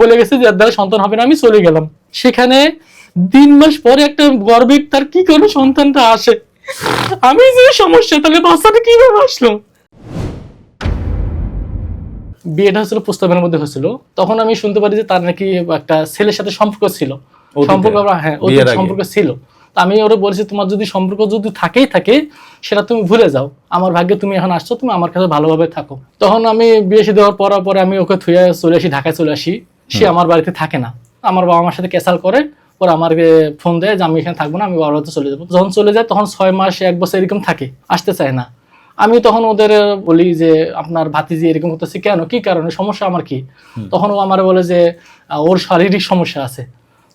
বলে গেছে যে দ্বারা সন্তান হবে না। আমি চলে গেলাম। সেখানে তিন মাস পরে একটা গর্বিক তার কি করে সন্তানটা আসে? আমি যে সমস্যা তাহলে বাচ্চাটা কীভাবে আসলো? বিয়েটা হচ্ছিল প্রস্তাবের মধ্যে হয়েছিল। তখন আমি শুনতে পারি যে তার নাকি একটা ছেলের সাথে সম্পর্ক ছিল। সম্পর্ক হ্যাঁ সম্পর্ক ছিল। আমি ওরা বলছি তোমার যদি সম্পর্ক যদি থাকেই থাকে সেটা তুমি ভুলে যাও। আমার ভাগ্যে তুমি এখন আসছো তুমি আমার কাছে ভালোভাবে থাকো। তখন আমি বিয়ে দেওয়ার পর পরে আমি ওকে থুয়ে চলে আসি ঢাকায় চলে আসি। সে আমার বাড়িতে থাকে না। আমার বাবা আমার সাথে ক্যাসাল করে পরে আমাকে ফোন দেয় যে আমি এখানে থাকব না আমি বাবার বাড়িতে চলে যাব। যখন চলে যায় তখন ছয় মাস এক বছর এরকম থাকে আসতে চায় না। আমি তখন ওদের বলি যে আপনার ভাতিজি এরকম করতেছে কেন? কি কারণে? সমস্যা আমার কি? তখন ও আমার বলে যে ওর শারীরিক সমস্যা আছে।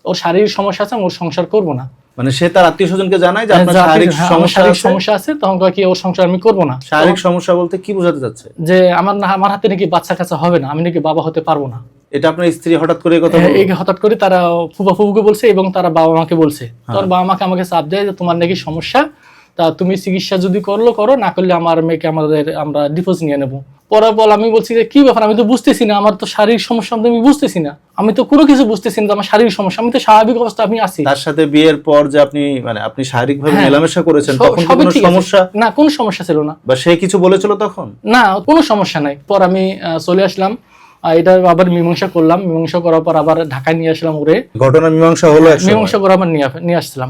ওর শারীরিক সমস্যা আছে আমি ওর সংসার করব না। মানে সে তার আত্মীয় স্বজনকে জানায় যে আপনার শারীরিক হ্যাঁ, সমস্যা আছে? সমস্যা আছে। তখন কয় কি ওর সংসার আমি করব না। শারীরিক সমস্যা বলতে কি বোঝাতে চাচ্ছে? যে আমার না আমার হাতে নাকি বাচ্চা কাচ্চা হবে না আমি নাকি বাবা হতে পারব না। এটা আপনার স্ত্রী হঠাৎ করে কথা এই হঠাৎ করে তারা ফুফা ফুফুকে বলছে এবং তারা বাবা মাকে বলছে। হ্যাঁ। তোর বাবা মাকে আমাকে চাপ দেয় যে তোমার নাকি সমস্যা তা তুমি চিকিৎসা যদি করল করো না করলে আমার মেয়েকে আমাদের আমরা ডিপোজ নিয়ে নেব। পরে বল আমি বলছি যে কি ব্যাপার? আমি তো বুঝতেছি না আমার তো শারীরিক সমস্যা আমি বুঝতেছি না। আমি তো কোনো কিছু বুঝতেছি না আমার শারীরিক সমস্যা আমি তো স্বাভাবিক অবস্থা আমি আছি। তার সাথে বিয়ের পর যে আপনি মানে আপনি শারীরিক ভাবে হ্যাঁ। মেলামেশা করেছেন তখন কোনো সমস্যা? না কোনো সমস্যা ছিল না। বা সে কিছু বলেছিল তখন? না কোনো সমস্যা নাই। পর আমি চলে আসলাম। এটা আবার মীমাংসা করলাম। মীমাংসা করার পর আবার ঢাকায় নিয়ে আসলাম ওরে ঘটনা মীমাংসা হলো মীমাংসা করে আবার নিয়ে আস- নিয়ে আসছিলাম।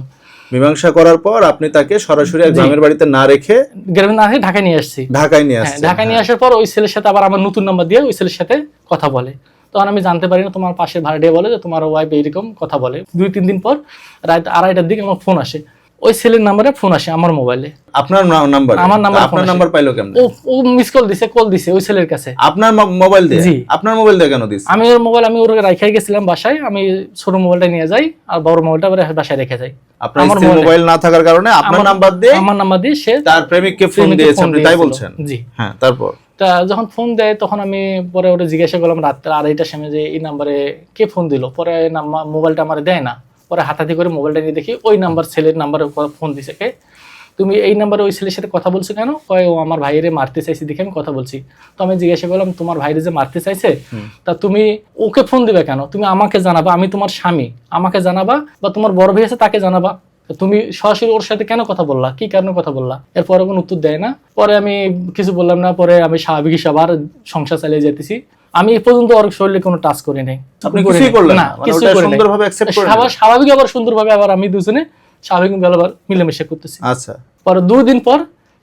মীমাংসা করার পর আপনি তাকে সরাসরি গ্রামের বাড়িতে না রেখে গ্রামে না হয়ে ঢাকায় নিয়ে আসছি। ঢাকায় নিয়ে হ্যাঁ আসছেন। ঢাকায় নিয়ে আসার পর ওই ছেলের সাথে আবার আমার নতুন নাম্বার দিয়ে ওই ছেলের সাথে কথা বলে। তখন আমি জানতে পারি না তোমার পাশে ভাড়াটিয়া বলে যে তোমার ওয়াইফ এইরকম কথা বলে। দুই তিন দিন পর রাত আড়াইটার দিকে আমার ফোন আসে। ওই ছেলের নাম্বারে ফোন আসে আমার মোবাইলে আপনার নাম্বার আমার নাম্বার আপনার নাম্বার পাইলো কেমন? ও ও মিস কল দিছে কল দিছে ওই ছেলের কাছে। আপনার মোবাইল দিয়ে? জি। আপনার মোবাইল দিয়ে কেন দিস আমি ওর মোবাইল আমি ওর রাখাই গেছিলাম বাসায় আমি ছোট মোবাইলটা নিয়ে যাই আর বড় মোবাইলটা বাসায় রেখে যাই। আপনার স্ত্রীর মোবাইল না থাকার কারণে আপনার নাম্বার দিয়ে আমার নাম্বার দিয়ে সে তার প্রেমিককে ফোন প্রেমিককে দিয়েছে আপনি তাই বলছেন? জি। হ্যাঁ তারপর? তা যখন ফোন দেয় তখন আমি পরে ওটা জিজ্ঞাসা করলাম রাত্রে আড়াইটার সময় যে এই নাম্বারে কে ফোন দিল? পরে মোবাইলটা আমার দেয় না। পরে হাতাহাতি করে মোবাইলটা নিয়ে দেখি ওই নাম্বার ছেলের নাম্বারে ফোন দিছে কে তুমি এই নাম্বারে ওই ছেলের সাথে কথা বলছো কেন? কয় ও আমার ভাইরে মারতে চাইছে দেখে আমি কথা বলছি। তো আমি জিজ্ঞাসা করলাম তোমার ভাইরে যে মারতে চাইছে? তা তুমি ওকে ফোন দিবে কেন? তুমি আমাকে জানাবা আমি তোমার স্বামী। আমাকে জানাবা বা তোমার বড় ভাই আছে তাকে জানাবা। তুমি সরাসরি ওর সাথে কেন কথা বললা? কি কারণে কথা বললা? এরপরে কোনো উত্তর দেয় না। পরে আমি কিছু বললাম না পরে আমি স্বাভাবিক হিসাবে আবার সংসার চালিয়ে যেতেছি। আমি এ পর্যন্ত ওর শরীরে কোনো টাচ করি নাই। আপনি কিছুই করলেন না। মানে কিছু সুন্দরভাবে অ্যাকসেপ্ট করে স্বাভাবিক আবার সুন্দরভাবে আবার আমি দুজনে স্বাভাবিক আবার মিলেমিশে করতেছি। আচ্ছা। পরে দুই দিন পর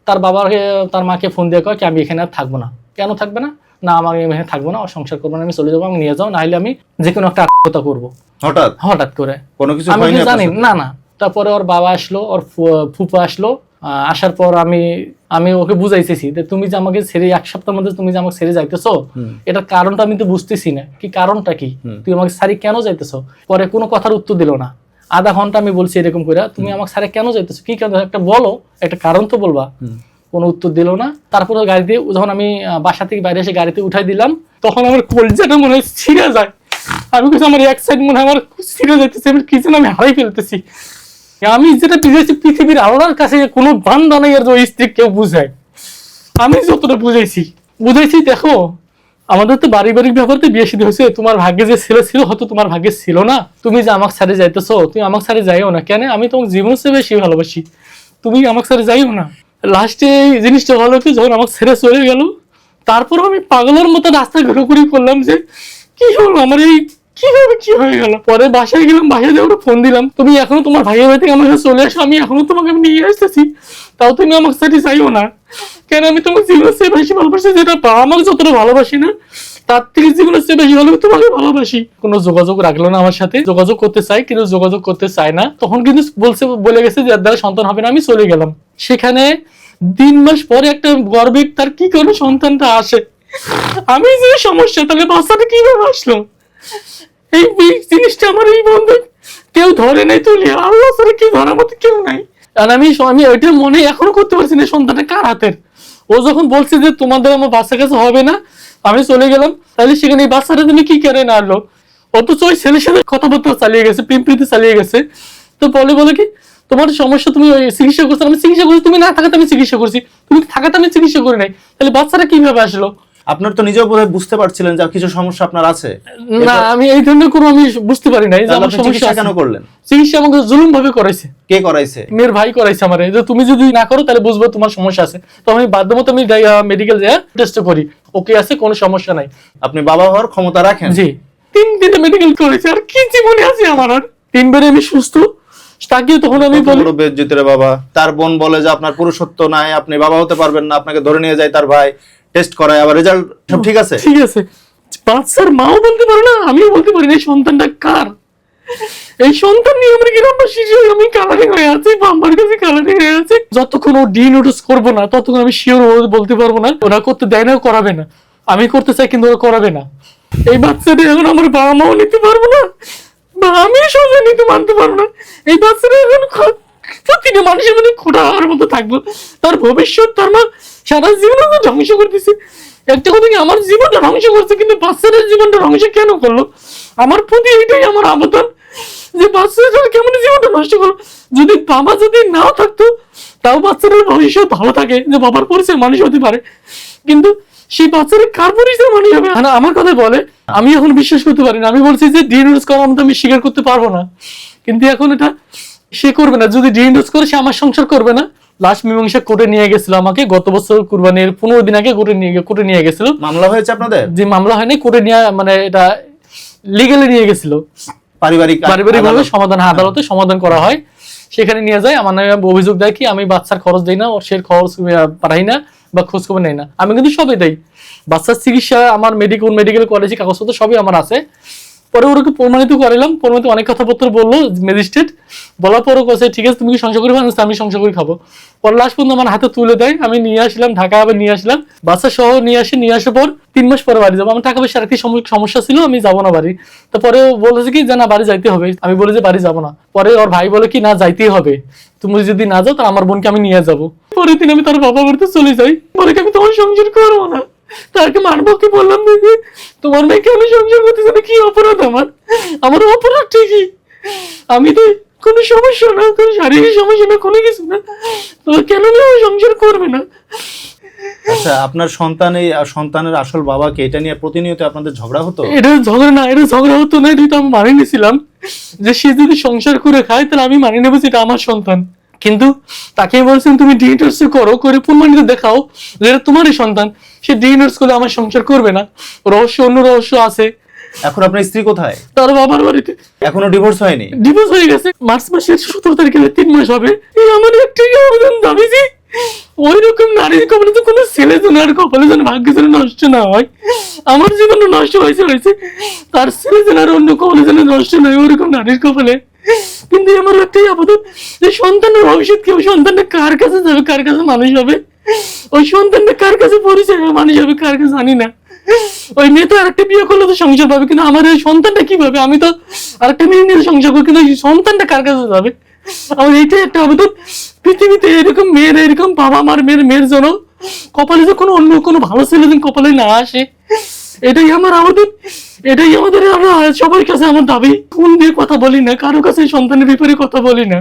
তার বাবাকে তার মাকে ফোন দিয়ে কয় কি আমি এখানে আর থাকব না। কেন থাকবে না? না আমার এখানে থাকব না সংসার করব না আমি চলে যাব আমি নিয়ে যাও নাহলে আমি যে কোনো একটা আত্মহত্যা করব। হঠাৎ? হঠাৎ করে। কোনো কিছু আমি জানি না না। তারপরে ওর বাবা আসলো ওর ফু- ফুফা আসলো আসার পর আমি আমি ওকে বুঝাইতেছি যে তুমি যে আমাকে ছেড়ে এক সপ্তাহের মধ্যে তুমি যে আমাকে ছেড়ে যাইতেছো এটার কারণটা আমি তো বুঝতেছি না। কি কারণটা কি? তুই আমাকে সারি কেন যাইতেছো? পরে কোনো কথার উত্তর দিল না। আধা ঘণ্টা আমি বলছি এরকম করে তুমি আমাকে সারে কেন যাইতেছো? কি কারণ? একটা বলো একটা কারণ তো বলবা। কোনো উত্তর দিল না। তারপরে গাড়িতে যখন আমি বাসা থেকে বাইরে এসে গাড়িতে উঠাই দিলাম তখন আমার কলজাটা মনে হয় ছিঁড়ে যায়। আমি কিছু আমার এক সাইড মনে হয় আমার ছিঁড়ে যাইতেছে আমি কি যেন আমি হারাই ফেলতেছি। আমি যেটা বুঝাইছি পৃথিবীর আল্লাহর কাছে কোনো বান্দা নাই আর ওই স্ত্রী কেউ বুঝায়। আমি যতটা বুঝাইছি বুঝাইছি দেখো, আমাদের তো পারিবারিক ব্যাপারতে বিয়ে শাদী হয়েছে, তোমার ভাগ্যে যে ছেলে ছিল, হয়তো তোমার ভাগ্যে ছিল না। তুমি যে আমাকে ছাড়ে যাইতেছো, তুমি আমাকে ছাড়ে যাইও না। কেন? আমি তোমাকে জীবন চেয়ে বেশি ভালোবাসি। তুমি আমাকে ছাড়ে যাইও না। লাস্টে এই জিনিসটা ভালো কি, যখন আমাকে ছেড়ে চলে গেল তারপর আমি পাগলের মতো রাস্তা ঘোরাঘুরি করলাম যে, কি হলো? আমার এই কীভাবে কি হয়ে গেল। পরে বাসায় গেলাম বাসায় ওটা ফোন দিলাম। তুমি এখনও তোমার ভাইয়ের বাড়ি থেকে আমার কাছে চলে আসো, আমি এখনও তোমাকে আমি নিয়ে আসতেছি। তাও তুমি আমার সাথে চাইও না। কেন, আমি তোমার জীবনের চেয়ে বেশি ভালোবাসি যেটা বাবা আমাকে যতটা ভালোবাসি না, তার থেকে জীবনের চেয়ে বেশি ভালো তোমাকে ভালোবাসি। কোনো যোগাযোগ রাখল না আমার সাথে। যোগাযোগ করতে চাই, কিন্তু যোগাযোগ করতে চায় না। তখন কিন্তু বলছে, বলে গেছে যে দ্বারা সন্তান হবে না, আমি চলে গেলাম। সেখানে তিন মাস পরে একটা গর্বিক তার কি করে সন্তানটা আসে? আমি যে সমস্যা, তাহলে বাচ্চাটা কীভাবে আসলো? এই জিনিসটা আমার এই কেউ ধরে নাই আল্লাহ কি ধরার মতো কেউ নাই। আর আমি আমি ওইটা মনে এখনও করতে পারছি না সন্তানটা কার হাতের। ও যখন বলছে যে তোমাদের আমার কাছে হবে না, আমি চলে গেলাম। তাহলে সেখানে এই বাচ্চাটা তুমি কি করে না আনলো? অথচ ওই ছেলের সাথে কথাবার্তা চালিয়ে গেছে পিম্পিতে চালিয়ে গেছে। তো বলে বলে কি, তোমার সমস্যা তুমি চিকিৎসা করছ, আমি চিকিৎসা করছি, তুমি না থাকাতে আমি চিকিৎসা করছি। তুমি থাকাতে আমি চিকিৎসা করি নাই। তাহলে বাচ্চাটা কীভাবে আসলো? আপনার তো নিজেও বোধহয় বুঝতে পারছিলেন যে কিছু সমস্যা আপনার আছে? না আমি এই ধরনের কোনো আমি বুঝতে পারি নাই যে আমার সমস্যা কেন করলেন? চিকিৎসা আমাকে জুলুম ভাবে করাইছে। কে করাইছে? মেয়ের ভাই করাইছে আমার। যে তুমি যদি না করো তাহলে বুঝব তোমার সমস্যা আছে। তো আমি বাধ্য মতো আমি মেডিকেল যাই টেস্ট করি। ওকে আছে কোনো সমস্যা নাই। আপনি বাবা হওয়ার ক্ষমতা রাখেন? জি। তিন দিনে মেডিকেল করেছে আর কি জীবনে আছে আমার আর? তিনবারে আমি সুস্থ। তাকে তখন আমি বলি বড় বেজ্জতির বাবা। তার বোন বলে যে আপনার পুরুষত্ব নাই আপনি বাবা হতে পারবেন না আপনাকে ধরে নিয়ে যায় তার ভাই। টেস্ট করায়, আবার রেজাল্ট সব ঠিক আছে? ঠিক আছে। বাচ্চার মাও বলতে পারে না, আমিও বলতে পারি না সন্তানটা কার? এই সন্তান নিয়ে আমার গ্রামটা শিশু আমি কালারিং হয়ে আছি, বাম্বার কাছে কালারিং হয়ে আছে। যতক্ষণ ও ডি নোটিস করব না, ততক্ষণ আমি শিওর বলতে পারব না, ওরা করতে দেয় না করাবে না। আমি করতে চাই, কিন্তু ওরা করাবে না। এই বাচ্চাটা এখন আমার বাবা মাও নিতে পারব না, বা আমি সোজা নিতে মানতে পারব না। এই বাচ্চাটা এখন মানুষের মধ্যে মতো থাকব। তার ভবিষ্যৎ, তার মা সারা জীবন ধ্বংস করতেছে। একটা কথা কি, আমার জীবনটা ধ্বংস করছে, কিন্তু জীবনটা ধ্বংস কেন করল? আমার প্রতি আমার আবেদন, যে কেমন জীবনটা নষ্ট করল? যদি বাবা যদি নাও থাকতো, তাও বাচ্চাদের ভবিষ্যৎ ভালো থাকে, যে বাবার পরিচয় মানুষ হতে পারে। কিন্তু সেই বাচ্চারা কার পরিচয় মানুষ হবে? মানে আমার কথা বলে, আমি এখন বিশ্বাস করতে পারি না। আমি বলছি যে ডিএনএস করা আমি স্বীকার করতে পারব না। কিন্তু এখন এটা সে করবে না। যদি ডিএনএস করে সে আমার সংসার করবে না। লাস্ট মীমাংসা কোর্টে নিয়ে গেছিল আমাকে। গত বছর কুরবানির পনেরো দিন আগে কোর্টে নিয়ে কোর্টে নিয়ে গেছিল। মামলা হয়েছে আপনাদের? যে মামলা হয়নি কোর্টে নিয়ে মানে এটা লিগেলে নিয়ে গেছিল। পারিবারিক পারিবারিক ভাবে সমাধান হ্যাঁ, আদালতে সমাধান করা হয়। সেখানে নিয়ে যায়। আমার নামে অভিযোগ দেয় কি আমি বাচ্চার খরচ দেই না ওর সে খরচ পাঠাই না বা খোঁজ খবর নেই না। আমি কিন্তু সবই দেই। বাচ্চার চিকিৎসা আমার মেডিকেল মেডিকেল কলেজে কাগজপত্র সবই আমার আছে। পরে ওরকে প্রমাণিত করালাম প্রমাণিত অনেক কথাপত্র বলল ম্যাজিস্ট্রেট বলার পরও কাছে ঠিক আছে, তুমি কি সংসার করে আমি সংসার করে খাব। পরে লাস্ট পর্যন্ত আমার হাতে তুলে দেয়, আমি নিয়ে আসলাম ঢাকা আবার নিয়ে আসলাম। বাচ্চা সহ নিয়ে আসি, নিয়ে আসার পর তিন মাস পরে বাড়ি যাব। আমার টাকা পয়সা একটি সমস্যা ছিল, আমি যাব না বাড়ি। তো পরে ও বলেছে কি, যে না, বাড়ি যাইতে হবে। আমি বলি যে, বাড়ি যাব না। পরে ওর ভাই বলে কি, না, যাইতেই হবে। তুমি যদি না যাও, তাহলে আমার বোনকে আমি নিয়ে যাব। পরের দিন আমি তার বাবা বাড়িতে চলে যাই। কি, আমি তোমার সংসার করব না। তাকে মারবো কি বললাম দেখি? তোমার মেয়েকে আমি সংসার করতেছি না কি অপরাধ আমার? আমার অপরাধ ঠিকই। আমি তো কোনো সমস্যা না কোনো শারীরিক সমস্যা না কোনো কিছু না। তো কেন সংসার করবে না? আচ্ছা আপনার সন্তান এই সন্তানের আসল বাবাকে এটা নিয়ে প্রতিনিয়ত আপনাদের ঝগড়া হতো? এটা ঝগড়া না এটা ঝগড়া হতো না এটা তো আমি মানিয়ে নিয়েছিলাম যে সে যদি সংসার করে খায় তাহলে আমি মানিয়ে নেব যে এটা আমার সন্তান। কিন্তু তাকে বলছেন তুমি ডিএনএস করো করে প্রমাণিত দেখাও যে এটা তোমারই সন্তান। সে ডিএনএস করলে আমার সংসার করবে না। রহস্য অন্য রহস্য আছে। এখন আপনার স্ত্রী কোথায়? তার বাবার বাড়িতে। এখনও ডিভোর্স হয়নি? ডিভোর্স হয়ে গেছে। মার্চ মাসের সতেরো তারিখে তিন মাস হবে। এই আমার একটাই আবেদন দাবি যে ওই রকম নারীর কপালে তো কোনো ছেলে যেন আর কপালে যেন ভাগ্য যেন নষ্ট না হয়। আমার জীবন নষ্ট হয়েছে হয়েছে তার ছেলে যেন আর অন্য কপালে যেন নষ্ট নয় ওরকম নারীর কপালে। কিন্তু আমার একটাই আবেদন যে সন্তানের ভবিষ্যৎ কেউ সন্তানটা কার কাছে যাবে? কার কাছে মানুষ হবে? ওই সন্তানটা কার কাছে পরিচয় হবে? মানুষ হবে? কার কাছে জানি না। ওই মেয়ে তো আরেকটা বিয়ে করলে তো সংসার পাবে, কিন্তু আমার এই সন্তানটা কীভাবে আমি তো আরেকটা মেয়ে নিয়ে সংসার করি, কিন্তু এই সন্তানটা কার কাছে যাবে? আমার এইটাই একটা আবেদন পৃথিবীতে এরকম মেয়ের, এরকম বাবা মার মেয়ের মেয়ের জন্য কপালে যে কোনো অন্য কোনো ভালো ছেলে যেন কপালে না আসে এটাই আমার আবেদন এটাই আমাদের, আমরা সবার কাছে আমার দাবি। ফোন দিয়ে কথা বলি না, কারও কাছে সন্তানের ব্যাপারে কথা বলি না।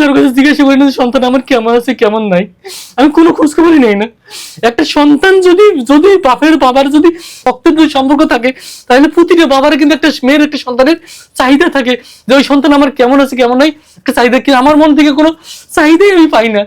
কারও কাছে জিজ্ঞাসা করি না সন্তান আমার কেমন আছে, কেমন নাই, আমি কোনো নেই না। একটা সন্তান যদি যদি বাপের বাবার যদি রক্তের যদি সম্পর্ক থাকে, তাহলে প্রতিটা বাবার কিন্তু একটা মেয়ের একটা সন্তানের চাহিদা থাকে যে ওই সন্তান আমার কেমন আছে, কেমন নাই, একটা চাহিদা কি আমার মন থেকে কোনো চাহিদাই আমি পাই না।